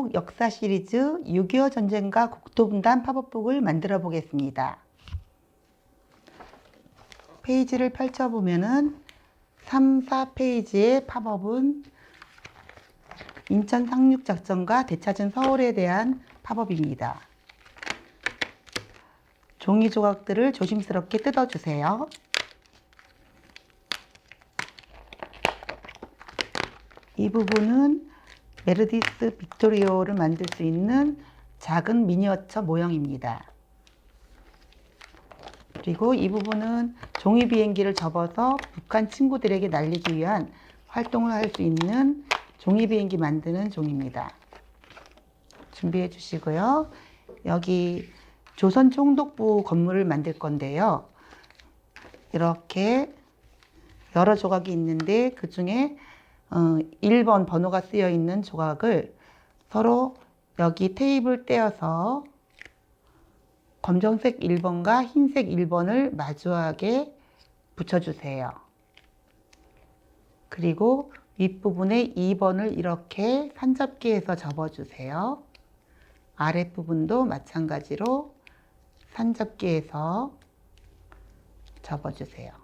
헌북 역사 시리즈 6.25 전쟁과 국토분단 팝업북을 만들어 보겠습니다. 페이지를 펼쳐보면은 3, 4페이지의 팝업은 인천 상륙작전과 되찾은 서울에 대한 팝업입니다. 종이 조각들을 조심스럽게 뜯어주세요. 이 부분은 메르디스 빅토리오를 만들 수 있는 작은 미니어처 모형입니다. 그리고 이 부분은 종이 비행기를 접어서 북한 친구들에게 날리기 위한 활동을 할 수 있는 종이 비행기 만드는 종입니다. 준비해 주시고요. 여기 조선 총독부 건물을 만들 건데요. 이렇게 여러 조각이 있는데 그 중에 어, 1번 번호가 쓰여 있는 조각을 서로 여기 테이블 떼어서 검정색 1번과 흰색 1번을 마주하게 붙여주세요. 그리고 윗부분에 2번을 이렇게 산접기해서 접어주세요. 아랫부분도 마찬가지로 산접기해서 접어주세요.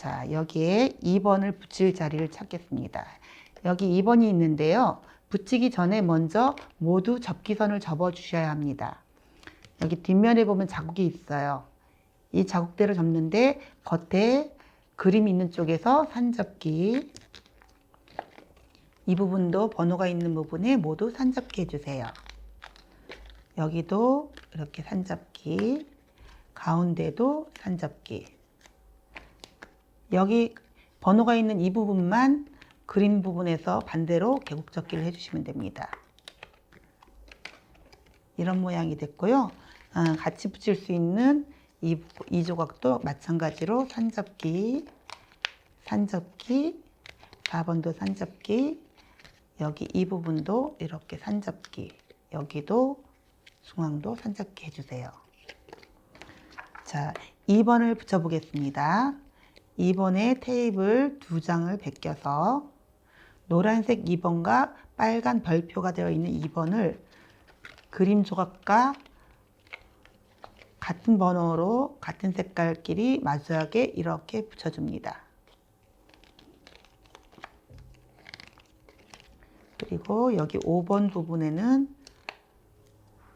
자, 여기에 2번을 붙일 자리를 찾겠습니다. 여기 2번이 있는데요. 붙이기 전에 먼저 모두 접기선을 접어 주셔야 합니다. 여기 뒷면에 보면 자국이 있어요. 이 자국대로 접는데 겉에 그림 있는 쪽에서 산접기 이 부분도 번호가 있는 부분에 모두 산접기 해주세요. 여기도 이렇게 산접기 가운데도 산접기 여기 번호가 있는 이 부분만 그림 부분에서 반대로 계곡접기를 해주시면 됩니다. 이런 모양이 됐고요. 아, 같이 붙일 수 있는 이, 이 조각도 마찬가지로 산접기, 산접기, 4번도 산접기, 여기 이 부분도 이렇게 산접기, 여기도 중앙도 산접기 해주세요. 자, 2번을 붙여보겠습니다. 2번에 테이블 두 장을 베껴서 노란색 2번과 빨간 별표가 되어 있는 2번을 그림 조각과 같은 번호로 같은 색깔끼리 마주하게 이렇게 붙여줍니다. 그리고 여기 5번 부분에는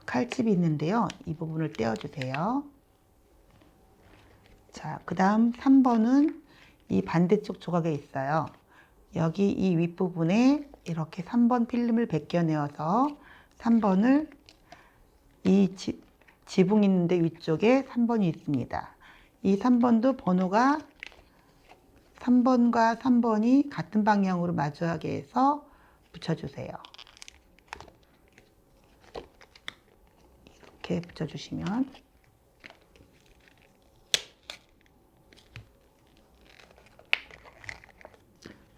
칼집이 있는데요. 이 부분을 떼어주세요. 자, 그 다음 3번은 이 반대쪽 조각에 있어요. 여기 이 윗부분에 이렇게 3번 필름을 벗겨내어서 3번을 이 지, 지붕 있는데 위쪽에 3번이 있습니다. 이 3번도 번호가 3번과 3번이 같은 방향으로 마주하게 해서 붙여주세요. 이렇게 붙여주시면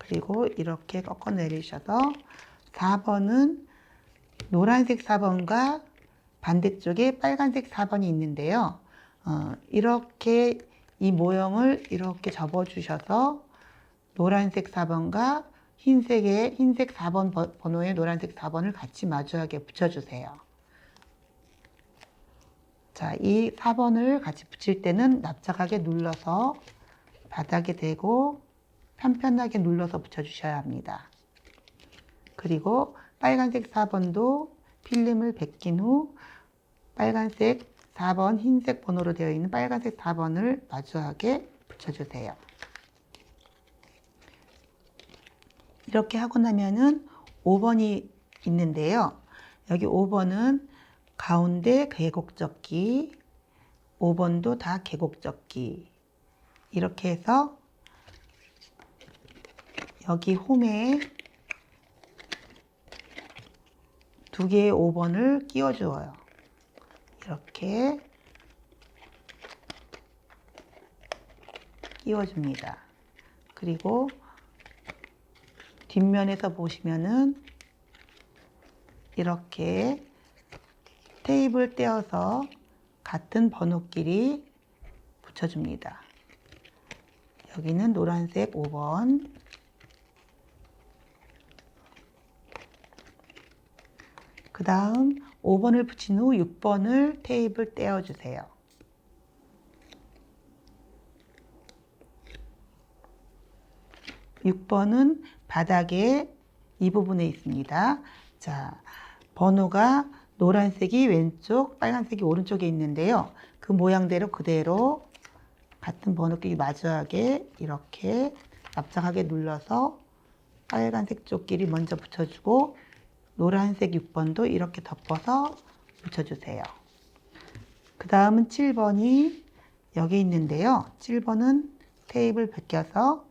그리고 이렇게 꺾어 내리셔서 4번은 노란색 4번과 반대쪽에 빨간색 4번이 있는데요. 어, 이렇게 이 모형을 이렇게 접어 주셔서 노란색 4번과 흰색의 흰색 4번 번호의 노란색 4번을 같이 마주하게 붙여주세요. 자, 이 4번을 같이 붙일 때는 납작하게 눌러서 바닥에 대고 편편하게 눌러서 붙여주셔야 합니다. 그리고 빨간색 4번도 필름을 벗긴 후 빨간색 4번 흰색 번호로 되어 있는 빨간색 4번을 마주하게 붙여주세요. 이렇게 하고 나면은 5번이 있는데요. 여기 5번은 가운데 계곡적기, 5번도 다 계곡적기. 이렇게 해서 여기 홈에 두 개의 5번을 끼워주어요. 이렇게 끼워줍니다. 그리고 뒷면에서 보시면은 이렇게 테이블 떼어서 같은 번호끼리 붙여줍니다. 여기는 노란색 5번, 그 다음 5번을 붙인 후 6번을 테이블 떼어주세요. 육 번은 바닥에 이 부분에 있습니다. 자, 번호가 노란색이 왼쪽, 빨간색이 오른쪽에 있는데요. 그 모양대로 그대로 같은 번호끼리 마주하게 이렇게 납작하게 눌러서 빨간색 쪽끼리 먼저 붙여주고 노란색 6번도 이렇게 덮어서 붙여주세요. 그 다음은 7번이 여기 있는데요. 7번은 테이블 벗겨서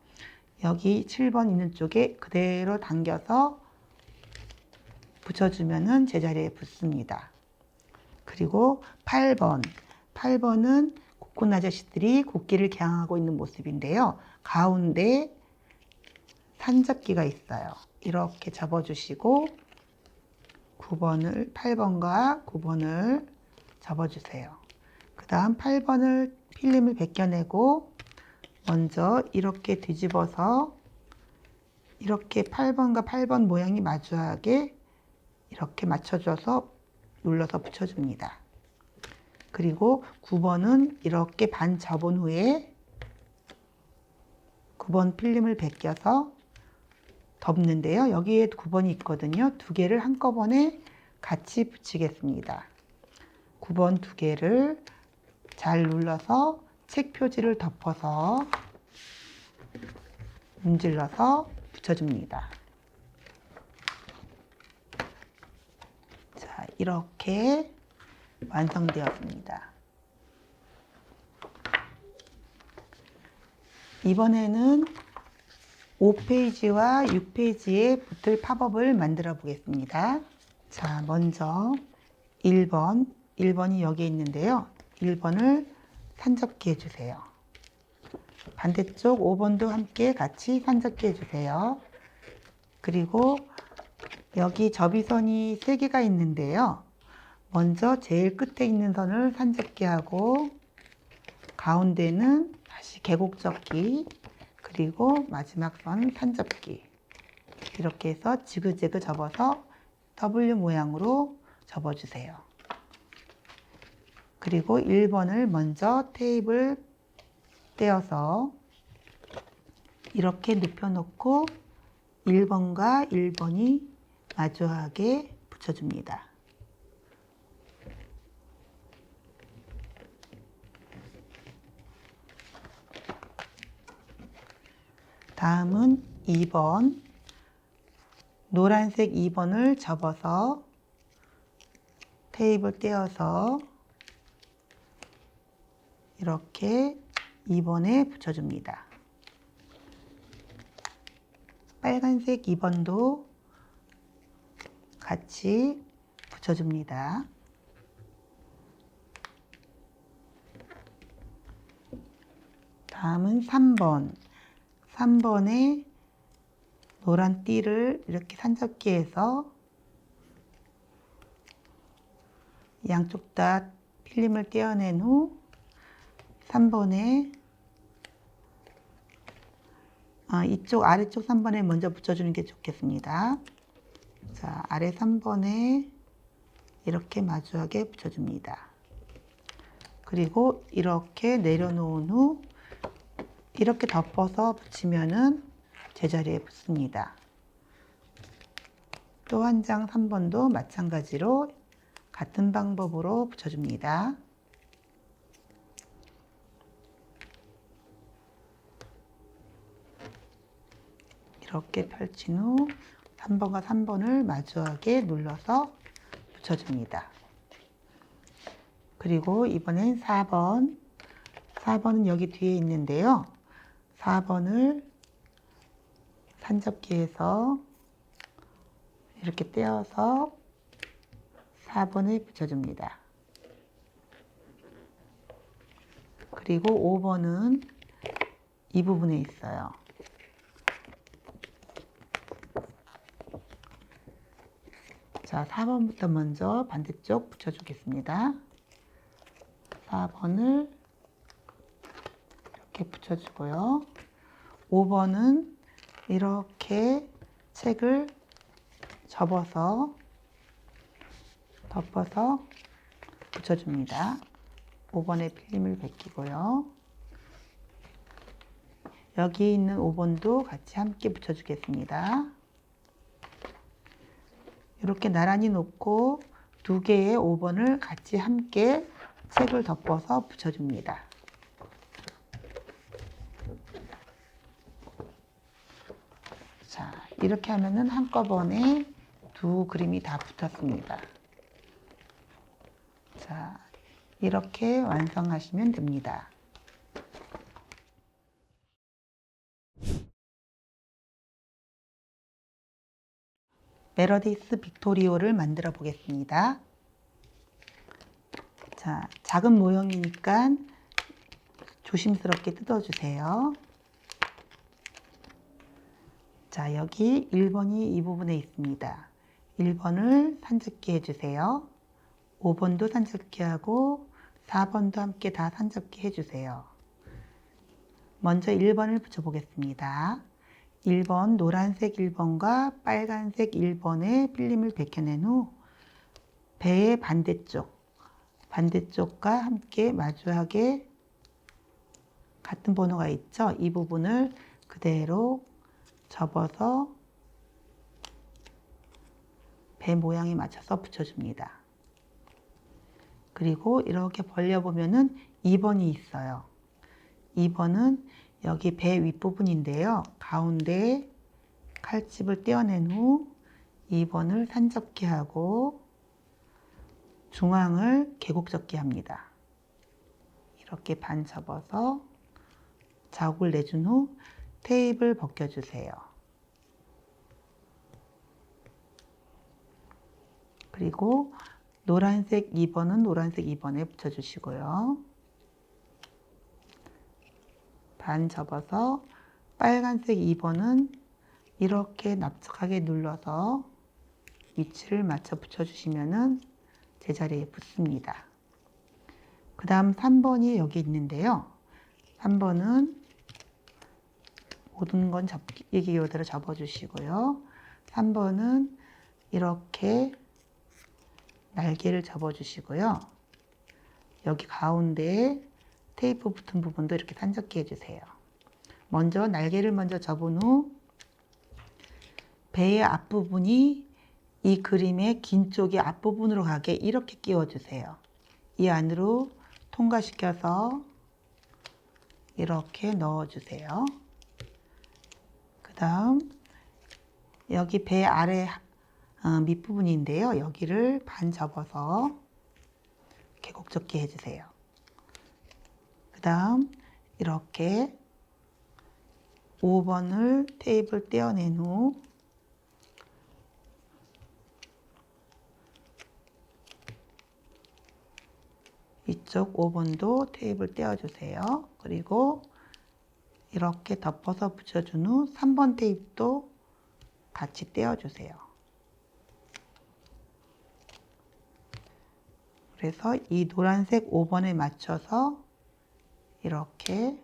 여기 7번 있는 쪽에 그대로 당겨서 붙여주면은 제자리에 붙습니다. 그리고 8번. 8번은 곡군 아저씨들이 곡기를 개항하고 있는 모습인데요. 가운데 산접기가 있어요. 이렇게 접어주시고 9번을 8번과 9번을 접어주세요. 그 다음 8번을 필름을 벗겨내고 먼저 이렇게 뒤집어서 이렇게 8번과 8번 모양이 마주하게 이렇게 맞춰줘서 눌러서 붙여줍니다. 그리고 9번은 이렇게 반 접은 후에 9번 필름을 벗겨서 덮는데요. 여기에 9번이 있거든요. 두 개를 한꺼번에 같이 붙이겠습니다. 9번 두 개를 잘 눌러서 책 표지를 덮어서 문질러서 붙여줍니다. 자, 이렇게 완성되었습니다. 이번에는 5페이지와 6페이지에 붙을 팝업을 만들어 보겠습니다. 자, 먼저 1번, 1번이 여기 있는데요. 1번을 산접기 해주세요. 반대쪽 5번도 함께 같이 산접기 해주세요. 그리고 여기 접이선이 3개가 있는데요. 먼저 제일 끝에 있는 선을 산접기 하고 가운데는 다시 계곡접기 그리고 마지막 선 산접기 이렇게 해서 지그재그 접어서 W 모양으로 접어주세요. 그리고 1번을 먼저 테이블 떼어서 이렇게 눕혀놓고 1번과 1번이 마주하게 붙여줍니다. 다음은 2번 노란색 2번을 접어서 테이블 떼어서 이렇게 2번에 붙여줍니다. 빨간색 2번도 같이 붙여줍니다. 다음은 3번. 3번에 노란 띠를 이렇게 산접기해서 양쪽 다 필름을 떼어낸 후 3번에 아, 이쪽 아래쪽 3번에 먼저 붙여주는 게 좋겠습니다. 자, 아래 3번에 이렇게 마주하게 붙여줍니다. 그리고 이렇게 내려놓은 후 이렇게 덮어서 붙이면은 제자리에 붙습니다. 또 한 장 3번도 마찬가지로 같은 방법으로 붙여줍니다. 이렇게 펼친 후 3번과 3번을 마주하게 눌러서 붙여줍니다. 그리고 이번엔 4번. 4번은 여기 뒤에 있는데요. 4번을 산접기해서 이렇게 떼어서 4번을 붙여줍니다. 그리고 5번은 이 부분에 있어요. 자, 4번부터 먼저 반대쪽 붙여주겠습니다. 4번을 이렇게 붙여주고요. 5번은 이렇게 책을 접어서 덮어서 붙여줍니다. 5번에 필름을 벗기고요. 여기 있는 5번도 같이 함께 붙여주겠습니다. 이렇게 나란히 놓고 두 개의 5번을 같이 함께 색을 덮어서 붙여줍니다. 자, 이렇게 하면은 한꺼번에 두 그림이 다 붙었습니다. 자, 이렇게 완성하시면 됩니다. 메러디스 빅토리오를 만들어 보겠습니다. 자, 작은 모형이니까 조심스럽게 뜯어주세요. 자, 여기 1번이 이 부분에 있습니다. 1번을 산적기 해주세요. 5번도 산적기 하고 4번도 함께 다 산적기 해주세요. 먼저 1번을 붙여보겠습니다. 1번 노란색 1번과 빨간색 1번에 필름을 벗겨낸 후 배의 반대쪽, 반대쪽과 함께 마주하게 같은 번호가 있죠. 이 부분을 그대로 접어서 배 모양에 맞춰서 붙여줍니다. 그리고 이렇게 벌려보면은 2번이 있어요. 2번은 여기 배 윗부분인데요. 가운데 칼집을 떼어낸 후 2번을 산접기 하고 중앙을 계곡접기 합니다. 이렇게 반 접어서 자국을 내준 후 테이프를 벗겨주세요. 그리고 노란색 2번은 노란색 2번에 붙여주시고요. 반 접어서 빨간색 2번은 이렇게 납작하게 눌러서 위치를 맞춰 붙여주시면은 제자리에 붙습니다. 그 다음 3번이 여기 있는데요. 3번은 모든 건 접기 이대로 접어주시고요. 3번은 이렇게 날개를 접어주시고요. 여기 가운데 테이프 붙은 부분도 이렇게 산적기 해주세요. 먼저 날개를 먼저 접은 후 배의 앞부분이 이 그림의 긴 쪽의 앞부분으로 가게 이렇게 끼워주세요. 이 안으로 통과시켜서 이렇게 넣어주세요. 그 다음 여기 배 아래 어, 밑부분인데요. 여기를 반 접어서 계곡접기 해주세요. 그 다음 이렇게 5번을 테이블 떼어낸 후 이쪽 5번도 테이블 떼어주세요. 그리고 이렇게 덮어서 붙여준 후 3번 테이프도 같이 떼어주세요. 그래서 이 노란색 5번에 맞춰서 이렇게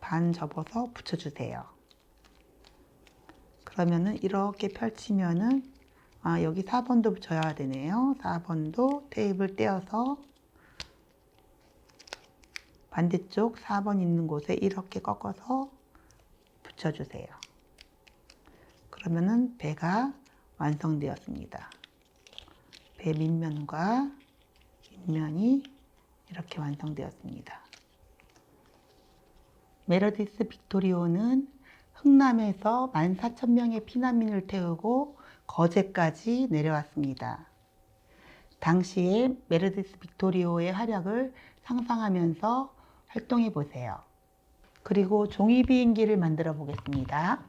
반 접어서 붙여주세요. 그러면은 이렇게 펼치면은 아 여기 4번도 붙여야 되네요. 4번도 테이블 떼어서 반대쪽 4번 있는 곳에 이렇게 꺾어서 붙여주세요. 그러면은 배가 완성되었습니다. 배 밑면과 윗면이 이렇게 완성되었습니다. 메러디스 빅토리오는 흥남에서 14,000명의 피난민을 태우고 거제까지 내려왔습니다. 당시에 메르디스 빅토리오의 활약을 상상하면서 활동해 보세요. 그리고 종이 비행기를 만들어 보겠습니다.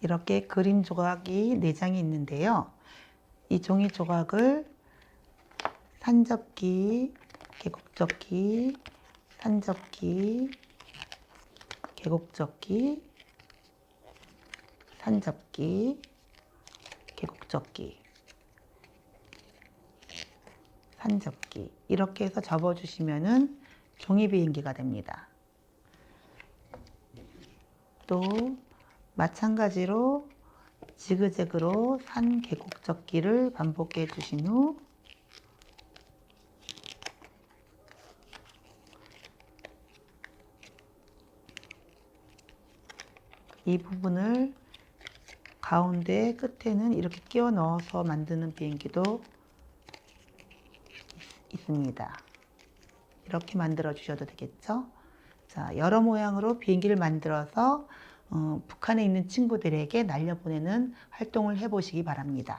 이렇게 그림 조각이 4장이 있는데요. 이 종이 조각을 산접기, 계곡접기, 산접기, 계곡접기, 산접기, 계곡접기, 산접기 이렇게 해서 접어주시면은 종이 비행기가 됩니다. 또 마찬가지로 지그재그로 산 계곡 접기를 반복해 주신 후 이 부분을 가운데 끝에는 이렇게 끼워 넣어서 만드는 비행기도 있습니다. 이렇게 만들어 주셔도 되겠죠? 자, 여러 모양으로 비행기를 만들어서 어, 북한에 있는 친구들에게 날려보내는 활동을 해보시기 바랍니다.